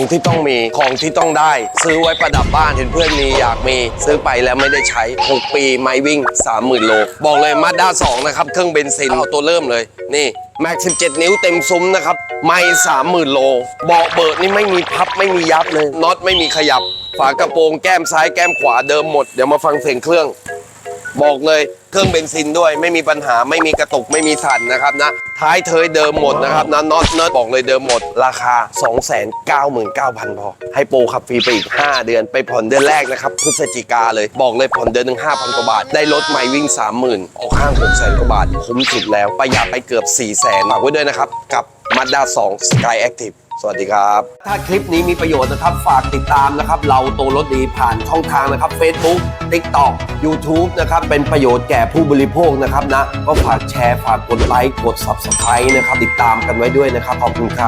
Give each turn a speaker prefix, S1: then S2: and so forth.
S1: ของที่ต้องมีของที่ต้องได้ ซื้อไว้ประดับบ้านเห็นเพื่อนมีอยากมีซื้อไปแล้วไม่ได้ใช้ 6 ปีไม่วิ่ง 30,000 โล บอกเลยมาด้า2นะครับ เครื่องเบนซินเอาตัวเริ่มเลย นี่แม็ก 17 นิ้วเต็มซุ้มนะครับ ไม่30,000 โลเบาะเบิดนี่ไม่มีพับไม่มียับเลยน็อตไม่มีขยับ ฝากระโปรงแก้มซ้ายแก้มขวาเดิมหมดเดี๋ยวมาฟังเสียงเครื่อง บอกเลยเครื่องเบนซินด้วยไม่มีปัญหาไม่มีกระตุกไม่มีสั่นนะครับนะท้ายเทยเดิมหมดนะครับนะน็อตเนิร์ดบอกเลยเดิมหมด ราคา 299,000 พอ ให้โปรขับฟรีไปอีก 5 เดือนไปผ่อนเดือนแรกนะครับพฤศจิกาเลยบอกเลยผ่อนเดือนหนึ่ง5,000 กว่าบาท ได้รถใหม่วิ่ง 30,000 ออกข้าง 600,000 กว่าบาทคุ้มสุดแล้วประหยัดไปเกือบ 400,000ฝากไว้ด้วยนะครับกับ Mazda 2 Sky Active สวัสดีครับ ถ้าคลิปนี้มีประโยชน์นะครับ ฝากติดตามนะครับ เราโตรถดีผ่านช่องทางนะครับ Facebook TikTok YouTube นะครับ เป็นประโยชน์แก่ผู้บริโภคนะครับนะ ก็ฝากแชร์ ฝากกดไลค์ กด Subscribe นะครับ ติดตามกันไว้ด้วยนะครับ ขอบคุณครับ